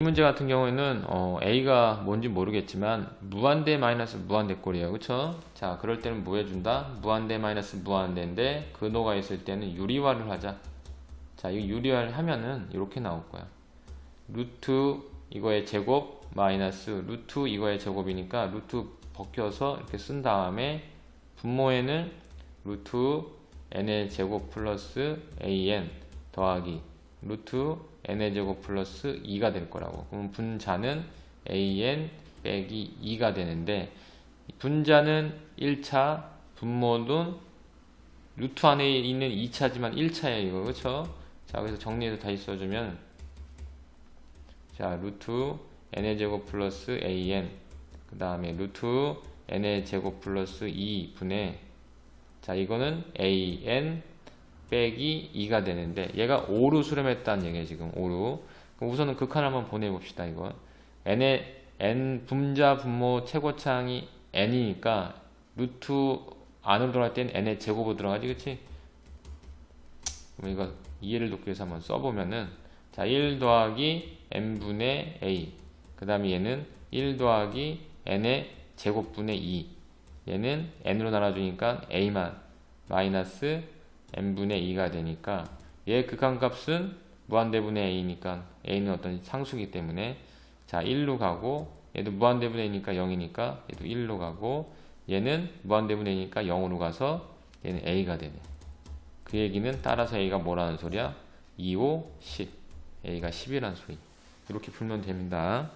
이 문제 같은 경우에는 어, A가 뭔지 모르겠지만 무한대 마이너스 무한대 꼴이에요. 그쵸? 자 그럴 때는 뭐 해준다? 무한대 마이너스 무한대인데 근호가 있을 때는 유리화를 하자. 자 이거 유리화를 하면은 이렇게 나올 거야. 루트 이거의 제곱 마이너스 루트 이거의 제곱이니까 루트 벗겨서 이렇게 쓴 다음에 분모에는 루트 n의 제곱 플러스 an 더하기 루트 n의 제곱 플러스 2가 될 거라고. 그럼 분자는 an 빼기 2가 되는데 분자는 1차, 분모는 루트 안에 있는 2차지만 1차예요. 이거 그렇죠? 자, 그래서 정리해서 다시 써주면 자, 루트 n의 제곱 플러스 an 그 다음에 루트 n의 제곱 플러스 2분의 자, 이거는 an 빼기 2가 되는데 얘가 5로 수렴했다는 얘기예요 지금. 5로 그럼 우선은 극한 한번 보내봅시다 이거. N의 n 분자 분모 최고창이 n이니까 루트 안으로 들어갈 땐 n의 제곱으로 들어가지 그치? 그럼 이거 이해를 돕기 위해서 한번 써보면은 자 1 더하기 n분의 a. 그 다음에 얘는 1 더하기 n의 제곱분의 2 얘는 n으로 나눠주니까 a만 마이너스 n분의 2가 되니까 얘 극한값은 무한대분의 a니까 a는 어떤 상수기 때문에 자 1로 가고 얘도 무한대분의 a니까 0이니까 얘도 1로 가고 얘는 무한대분의 a니까 0으로 가서 얘는 a가 되네. 그 얘기는 따라서 a가 뭐라는 소리야? 2, 5, 10 a가 10이라는 소리. 이렇게 풀면 됩니다